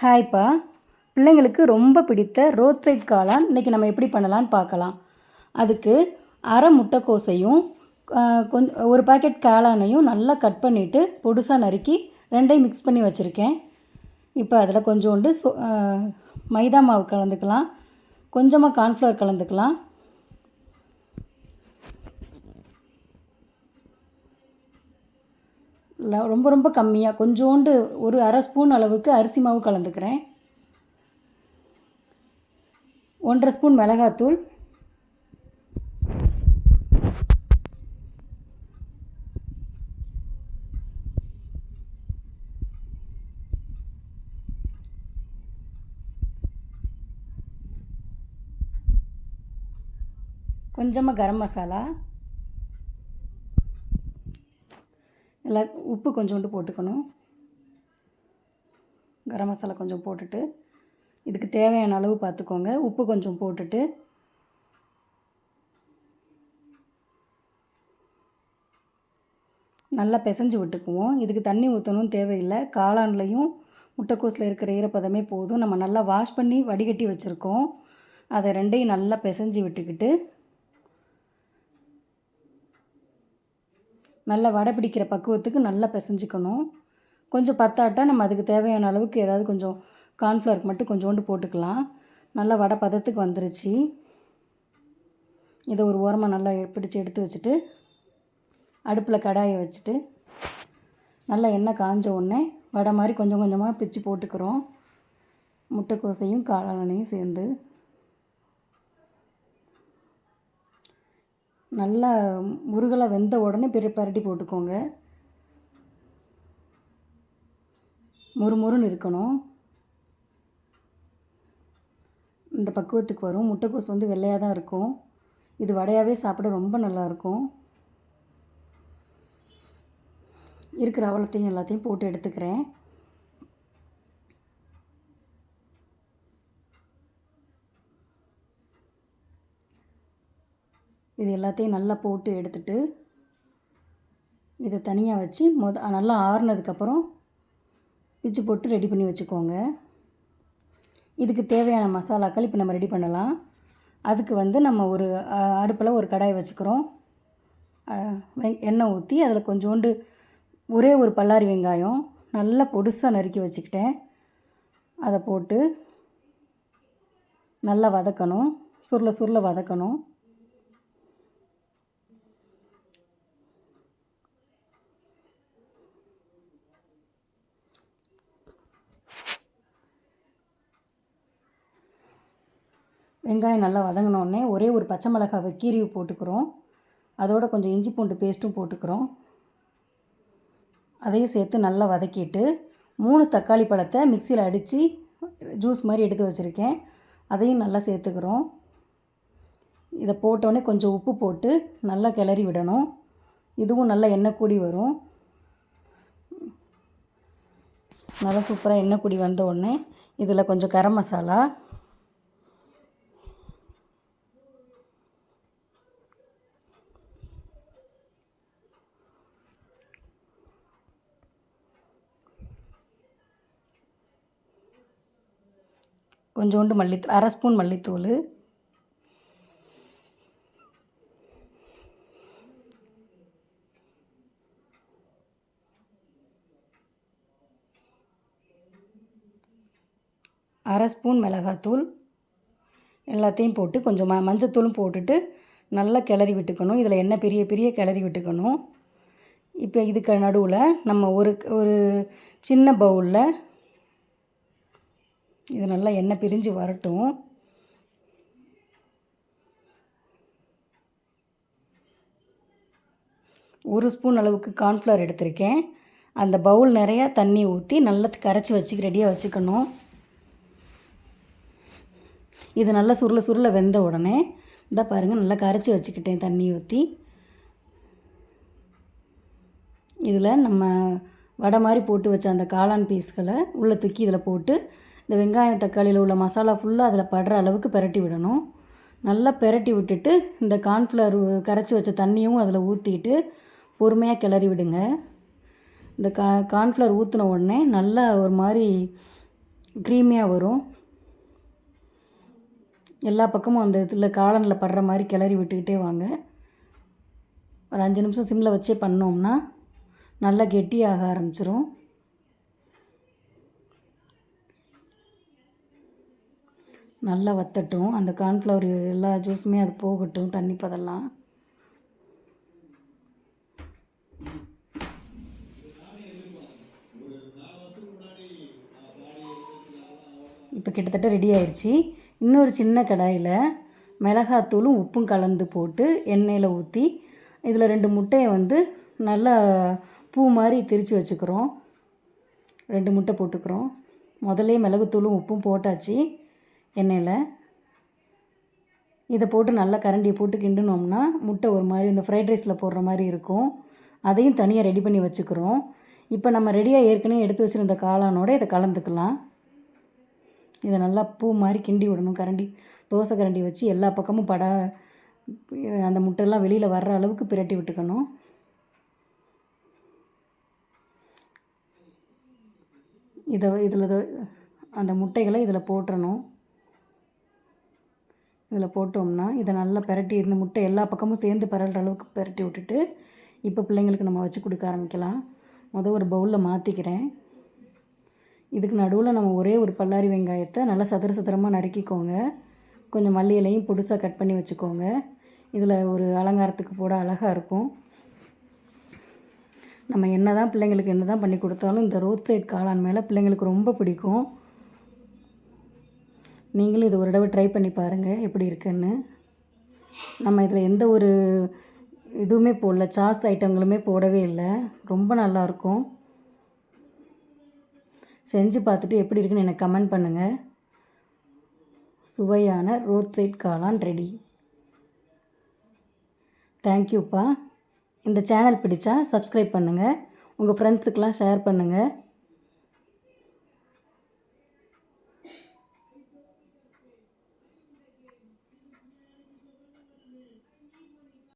ஹாய்ப்பா பிள்ளைங்களுக்கு ரொம்ப பிடித்த ரோட் சைட் காளான் இன்றைக்கி நம்ம எப்படி பண்ணலான்னு பார்க்கலாம். அதுக்கு அரை முட்டைக்கோசையும் கொஞ்சம் ஒரு பாக்கெட் காளானையும் நல்லா கட் பண்ணிவிட்டு பொடுசாக நறுக்கி ரெண்டையும் மிக்ஸ் பண்ணி வச்சுருக்கேன். இப்போ அதில் கொஞ்சோண்டு சோ மைதா மாவு கலந்துக்கலாம். கொஞ்சமாக கார்ன்ஃப்ளவர் கலந்துக்கலாம். ரொம்ப ரொம்ப கம்மியாக கொஞ்சோண்டு ஒரு அரை ஸ்பூன் அளவுக்கு அரிசி மாவு கலந்துக்கிறேன். ஒன்றரை ஸ்பூன் மிளகாத்தூள். கொஞ்சமாக கரம் மசாலா. எல்லா உப்பு கொஞ்சோண்டு போட்டுக்கணும். கரம் மசாலா கொஞ்சம் போட்டுட்டு இதுக்கு தேவையான அளவு பார்த்துக்கோங்க உப்பு கொஞ்சம் போட்டுட்டு நல்லா பிசைஞ்சு விட்டுக்குவோம். இதுக்கு தண்ணி ஊற்றணும் தேவையில்லை. காளான்லையும் முட்டைக்கோஸில் இருக்கிற ஈரப்பதமே போதும். நம்ம நல்லா வாஷ் பண்ணி வடிகட்டி வச்சுருக்கோம். அதை ரெண்டையும் நல்லா பிசைஞ்சு விட்டுக்கிட்டு நல்லா வடை பிடிக்கிற பக்குவத்துக்கு நல்லா பிசைஞ்சிக்கணும். கொஞ்சம் பத்தாட்டா நம்ம அதுக்கு தேவையான அளவுக்கு ஏதாவது கொஞ்சம் கார்ன்ஃப்ளவர் மட்டும் கொஞ்சோண்டு போட்டுக்கலாம். நல்லா வடை பதத்துக்கு வந்துருச்சு. இதை ஒரு ஓரமாக நல்லா பிடிச்சி எடுத்து வச்சுட்டு அடுப்பில் கடாயை வச்சுட்டு நல்லா எண்ணெய் காஞ்ச உடனே வடை மாதிரி கொஞ்சம் கொஞ்சமாக பிச்சு போட்டுக்கிறோம். முட்டைக்கோசையும் காளானையும் சேர்ந்து. நல்லா முருகலை வெந்த உடனே பெரிய பரட்டி போட்டுக்கோங்க. முறுமுறுன்னு இருக்கணும். இந்த பக்குவத்துக்கு வரும். முட்டைக்கோஸ் வந்து வெள்ளையாக தான் இருக்கும். இது வடையாகவே சாப்பிட ரொம்ப நல்லாயிருக்கும் இருக்கிற அவலத்தையும் எல்லாத்தையும் போட்டு எடுத்துக்கிறேன். இது எல்லாத்தையும் நல்லா போட்டு எடுத்துட்டு இதை தனியாக வச்சு மொத நல்லா ஆறுனதுக்கப்புறம் பிச்சு போட்டு ரெடி பண்ணி வச்சுக்கோங்க. இதுக்கு தேவையான மசாலாக்கள் இப்போ நம்ம ரெடி பண்ணலாம். அதுக்கு வந்து நம்ம ஒரு அடுப்பில் ஒரு கடாய் வச்சுக்கிறோம். எண்ணெய் ஊற்றி அதில் கொஞ்சோண்டு ஒரே ஒரு பல்லாரி வெங்காயம் நல்லா பொடுசாக நறுக்கி வச்சுக்கிட்டேன். அதை போட்டு நல்லா வதக்கணும். சுருள சுருள வதக்கணும். வெங்காயம் நல்லா வதங்கினோடனே ஒரே ஒரு பச்சை மிளகாவை கீரிவு போட்டுக்கிறோம். அதோட கொஞ்சம் இஞ்சி பூண்டு பேஸ்ட்டும் போட்டுக்கிறோம். அதையும் சேர்த்து நல்லா வதக்கிட்டு மூணு தக்காளி பழத்தை மிக்சியில் அடித்து ஜூஸ் மாதிரி எடுத்து வச்சுருக்கேன். அதையும் நல்லா சேர்த்துக்கிறோம். இதை போட்டோடனே கொஞ்சம் உப்பு போட்டு நல்லா கிளறி விடணும். இதுவும் நல்லா எண்ணெய் கூடி வரும். நல்லா சூப்பராக எண்ணெய் கூடி வந்த உடனே இதில் கொஞ்சம் கரம் மசாலா கொஞ்சோண்டு மல்லித்தூள் அரை ஸ்பூன் மல்லித்தூள். அரை ஸ்பூன் மிளகாத்தூள். எல்லாத்தையும் போட்டு கொஞ்சம் ம மஞ்சத்தூளும் போட்டுட்டு நல்லா கிளறி விட்டுக்கணும். இதில் எண்ணெய் பெரிய பெரிய கிளறி விட்டுக்கணும். இப்போ இதுக்கு நடுவில் நம்ம ஒரு ஒரு சின்ன பவுலில் இது நல்லா எண்ணெய் பிரிஞ்சு வரட்டும். ஒரு ஸ்பூன் அளவுக்கு கார்ன்ஃப்ளவர் எடுத்திருக்கேன். அந்த பவுல் நிறையா தண்ணி ஊற்றி நல்லா கரைச்சி வச்சு ரெடியாக வச்சுக்கணும். இது நல்லா சுருள சுருள வெந்த உடனே இந்த பாருங்கள் நல்லா கரைச்சி வச்சுக்கிட்டேன் தண்ணி ஊற்றி இதில் நம்ம வடை மாதிரி போட்டு வச்ச அந்த காளான் பீஸ்களை உள்ளே தூக்கி இதில் போட்டு இந்த வெங்காயம் தக்காளியில் உள்ள மசாலா ஃபுல்லாக அதில் படுற அளவுக்கு பெரட்டி விடணும். நல்லா பெரட்டி விட்டுட்டு இந்த கார்ன்ஃப்ளவர் கரைச்சி வச்ச தண்ணியும் அதில் ஊற்றிட்டு பொறுமையாக கிளறி விடுங்க. இந்த கா கார்ன்ஃப்ளவர் ஊற்றின உடனே நல்லா ஒரு மாதிரி க்ரீமியாக வரும். எல்லா பக்கமும் அந்த இதில் காலனில் படுற மாதிரி கிளறி விட்டுக்கிட்டே வாங்க. ஒரு அஞ்சு நிமிஷம் சிம்மில் வச்சே பண்ணோம்னா நல்லா கெட்டியாக ஆரம்பிச்சிரும். நல்லா வத்தட்டும். அந்த கார்ன்ஃப்ளவர் எல்லா ஜூஸுமே அது போகட்டும் தண்ணி பதெல்லாம். இப்போ கிட்டத்தட்ட ரெடி ஆயிடுச்சு. இன்னொரு சின்ன கடாயில் மிளகாத்தூளும் உப்பும் கலந்து போட்டு எண்ணெயில் ஊற்றி இதில் ரெண்டு முட்டையை வந்து நல்லா பூ மாதிரி திரித்து வச்சுக்கிறோம். ரெண்டு முட்டை போட்டுக்கிறோம். முதல்ல மிளகுத்தூளும் உப்பும் போட்டாச்சு. எண்ணெயில் இதை போட்டு நல்லா கரண்டியை போட்டு கிண்டினோம்னா முட்டை ஒரு மாதிரி இந்த ஃப்ரைட் ரைஸில் போடுற மாதிரி இருக்கும். அதையும் தனியாக ரெடி பண்ணி வச்சுக்கிறோம். இப்போ நம்ம ரெடியாக ஏற்கனவே எடுத்து வச்சுருந்த காளானோட இதை கலந்துக்கலாம். இதை நல்லா பூ மாதிரி கிண்டி விடணும். கரண்டி தோசை கரண்டி வச்சு எல்லா பக்கமும் பட அந்த முட்டையெல்லாம் வெளியில் வர்ற அளவுக்கு பிரட்டி விட்டுக்கணும். இதை இதில் அந்த முட்டைகளை இதில் போட்டுறணும். இதில் போட்டோம்னா இதை நல்லா பிரட்டி இந்த முட்டை எல்லா பக்கமும் சேர்ந்து பரல்ற அளவுக்கு பிரட்டி விட்டுட்டு இப்போ பிள்ளைங்களுக்கு நம்ம வச்சு கொடுக்க ஆரம்பிக்கலாம். மொதல் ஒரு பவுலில் மாற்றிக்கிறேன் இதுக்கு நடுவில் நம்ம ஒரே ஒரு பல்லாரி வெங்காயத்தை நல்லா சதுர சதுரமாக நறுக்கிக்கோங்க. கொஞ்சம் மல்லி இலையும் புதுசாக கட் பண்ணி வச்சுக்கோங்க. இதில் ஒரு அலங்காரத்துக்கு போட அழகாக இருக்கும். நம்ம என்ன தான் பிள்ளைங்களுக்கு என்ன தான் பண்ணி கொடுத்தாலும் இந்த ரோட் சைட் காளான் மேலே பிள்ளைங்களுக்கு ரொம்ப பிடிக்கும். நீங்களும் இது ஒரு தடவை ட்ரை பண்ணி பாருங்கள் எப்படி இருக்குன்னு. நம்ம இதில் எந்த ஒரு இதுவுமே போடல சாஸ் ஐட்டங்களுமே போடவே இல்லை. ரொம்ப நல்லாயிருக்கும் செஞ்சு பார்த்துட்டு எப்படி இருக்குன்னு எனக்கு கமெண்ட் பண்ணுங்கள் சுவையான ரோட் சைட் காளான் ரெடி தேங்க்யூப்பா இந்த சேனல் பிடிச்சா சப்ஸ்கிரைப் பண்ணுங்கள் உங்கள் ஃப்ரெண்ட்ஸுக்கெலாம் ஷேர் பண்ணுங்கள்